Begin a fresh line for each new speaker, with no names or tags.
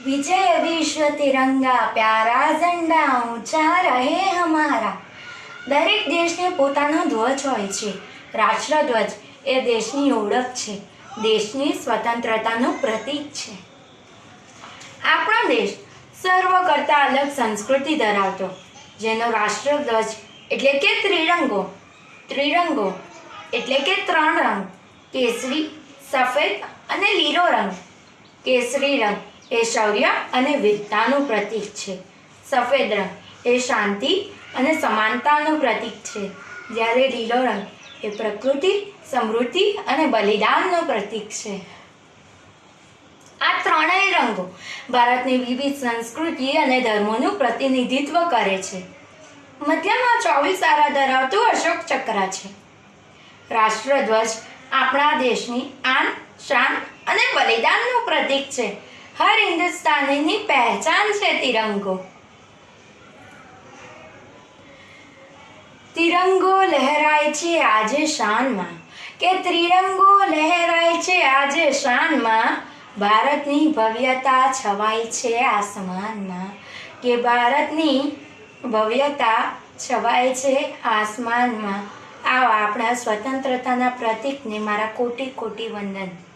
विजय विश्व तिरंगा प्यारा ઝંડા ઊંચા રહે હમારા દરેક દેશને પોતાનો ધ્વજ હોય છે રાષ્ટ્રધ્વજ એ દેશની ઓળખ છે દેશની સ્વતંત્રતાનું પ્રતીક છે આપણો દેશ સર્વ કરતાં અલગ સંસ્કૃતિ ધરાવતો જેનો રાષ્ટ્રધ્વજ એટલે કે ત્રિરંગો ત્રિરંગો એટલે કે ત્રણ રંગ કેસરી સફેદ અને લીલો રંગ કેસરી રંગ એ શૌર્ય અને વીરતાનું પ્રતીક છે. સફેદ રંગ એ શાંતિ અને સમાનતાનું પ્રતીક છે. જ્યારે લીલો રંગ એ પ્રકૃતિ, સમૃદ્ધિ અને બલિદાનનું પ્રતીક છે. આ ત્રણેય રંગો ભારતની વિવિધ સંસ્કૃતિ અને ધર્મોનું પ્રતિનિધિત્વ કરે છે. મધ્યમાં ચોવીસ આરા ધરાવતું અશોક ચક્ર છે. રાષ્ટ્રધ્વજ આપણા દેશની આન, શાન અને બલિદાનનું પ્રતીક છે. હર હિન્દુસ્તાનીની પહેચાન છે તિરંગો. તિરંગો લહેરાય છે આજે શાનમાં. કે ત્રિરંગો લહેરાય છે આજે શાનમાં. ભારતની ભવ્યતા છવાય છે આસમાનમાં. કે ભારતની ભવ્યતા છવાય છે આસમાનમાં. આવા આપણા સ્વતંત્રતાના પ્રતિકને મારા કોટી કોટી વંદન.